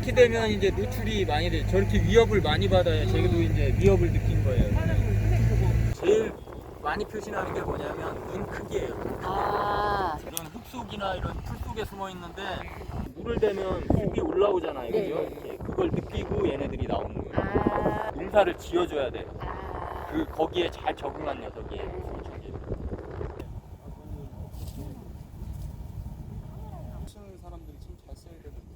되면 이제 노출이 많이 돼. 저렇게 위협을 많이 받아야 저희도 이제 위협을 느낀 거예요. 제일 많이 표시나는 게 뭐냐면 눈 크기예요. 아, 이런 흙속이나 이런 풀 속에 숨어 있는데 물을 대면 흙이 올라오잖아요. 네. 그죠? 예, 그걸 느끼고 얘네들이 나오는 거예요. 아, 농사를 지어줘야 돼. 아. 그 거기에 잘 적응한 녀석이에요. 소천지. 치는 사람들이 참 잘 써야 되는데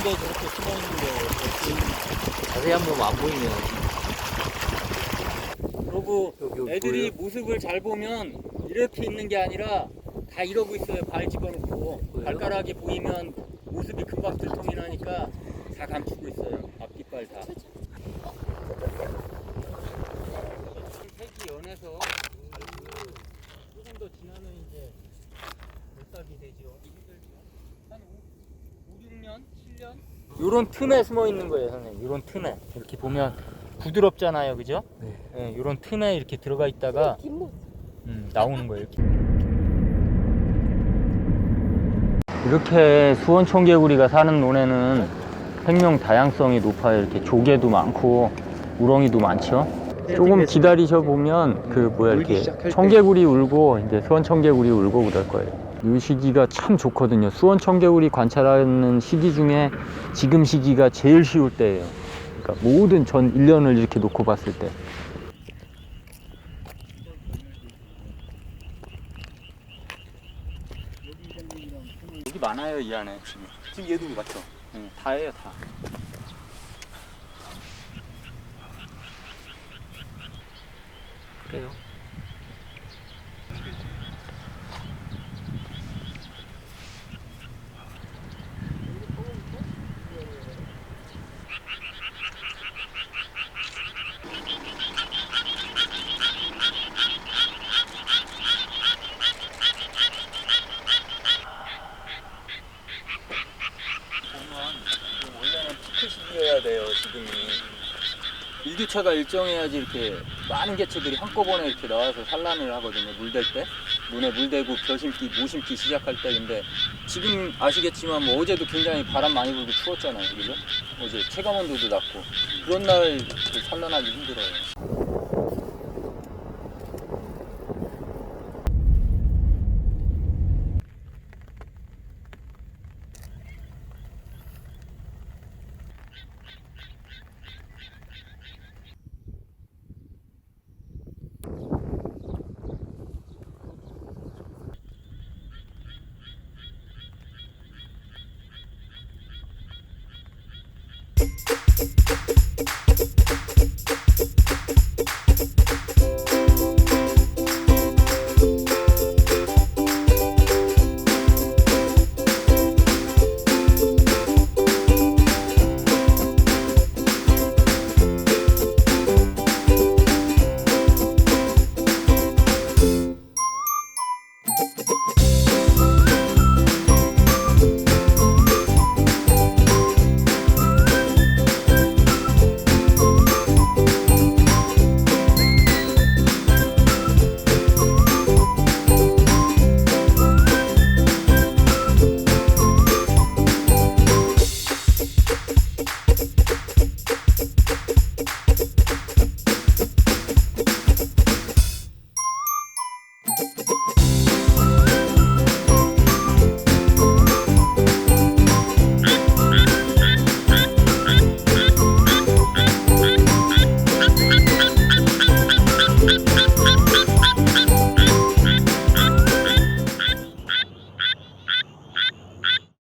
그런데 저렇게 숨어 있는데 자세히 한 번 안 보이면. 그리고 여기, 여기 애들이? 모습을 잘 보면 이렇게 있는 게 아니라 다 이러고 있어요. 발 집어넣고 보여요? 발가락이 보이면 모습이 금방 들통이 나니까 다 감추고 있어요. 앞 뒷발 다. 색이 연해서 조금 더 지나면 이제 볼살이 되죠. 한 5, 6년, 7년? 요런 틈에 숨어 있는 거예요, 선생님. 요런 틈에. 이렇게 보면 부드럽잖아요, 그죠? 네. 예, 요런 틈에 이렇게 들어가 있다가. 음, 나오는 거예요. 이렇게. 이렇게 수원 청개구리가 사는 논에는 생명 다양성이 높아요. 이렇게 조개도 많고 우렁이도 많죠. 조금 기다리셔 보면 그 뭐야 울기 이렇게. 청개구리 울고 이제 수원 청개구리 울고 그럴 거예요. 이 시기가 참 좋거든요. 수원 청개구리 관찰하는 시기 중에 지금 시기가 제일 쉬울 때예요. 그러니까 모든 전 1년을 이렇게 놓고 봤을 때. 여기 많아요 이 안에 지금. 지금 얘도 맞죠? 응, 다예요 다. 그래요. 보면 지금 원래는 피크 시기여야 돼요 지금이. 일교차가 일정해야지 이렇게 많은 개체들이 한꺼번에 이렇게 나와서 산란을 하거든요 물댈 때. 눈에 물대고 벼심기 모심기 시작할 때인데 지금 아시겠지만 뭐 어제도 굉장히 바람 많이 불고 추웠잖아요 그죠? 어제 체감온도도 낮고. 그런 날 산란하기 힘들어요